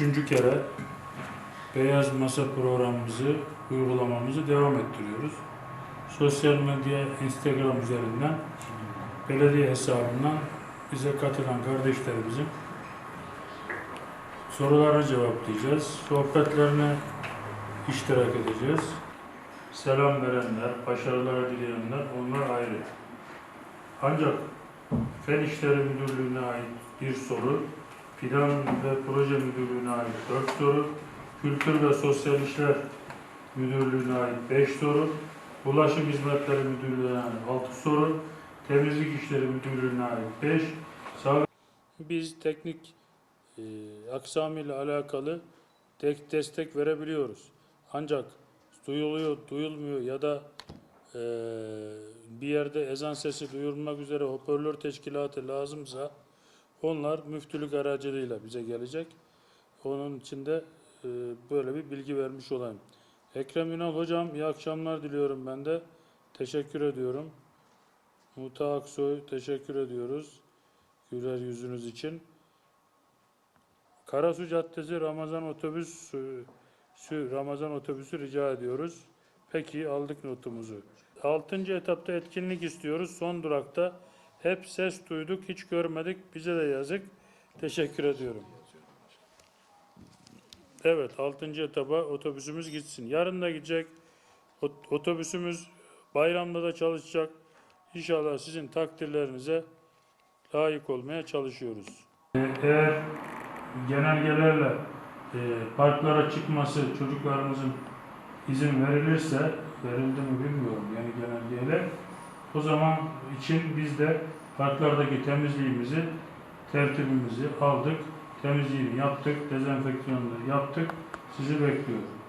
üçüncü kere Beyaz Masa programımızı, uygulamamızı devam ettiriyoruz. Sosyal medya, Instagram üzerinden, belediye hesabından bize katılan kardeşlerimizin sorularını cevaplayacağız. Sohbetlerine iştirak edeceğiz. Selam verenler, başarılar dileyenler onlar ayrı. Ancak Fen İşleri Müdürlüğü'ne ait bir soru, Plan ve Proje Müdürlüğü'ne ait 4 soru, Kültür ve Sosyal İşler Müdürlüğü'ne ait 5 soru, Ulaşım Hizmetleri Müdürlüğü'ne ait 6 soru, Temizlik İşleri Müdürlüğü'ne ait 5, Sağlık biz teknik e, aksamıyla alakalı tek destek verebiliyoruz. Ancak duyuluyor, duyulmuyor ya da e, bir yerde ezan sesi duyurulmak üzere hoparlör teşkilatı lazımsa onlar müftülük aracılığıyla bize gelecek. Onun için de e, böyle bir bilgi vermiş olayım. Ekrem Ünal hocam iyi akşamlar diliyorum ben de. Teşekkür ediyorum. Muta Aksoy teşekkür ediyoruz. Güler yüzünüz için. Karasu Caddesi Ramazan otobüsü Ramazan otobüsü rica ediyoruz. Peki aldık notumuzu. Altıncı etapta etkinlik istiyoruz. Son durakta hep ses duyduk, hiç görmedik. Bize de yazık. Teşekkür ediyorum. Evet, altıncı etaba otobüsümüz gitsin. Yarın da gidecek. Ot- Otobüsümüz bayramda da çalışacak. İnşallah sizin takdirlerinize layık olmaya çalışıyoruz. Eğer genelgelerle e, parklara çıkması çocuklarımızın izin verilirse, verildi mi bilmiyorum yani genelgeyle, o zaman için biz de parklardaki temizliğimizi, tertibimizi aldık, temizliğini yaptık, dezenfeksiyonunu yaptık, sizi bekliyorum.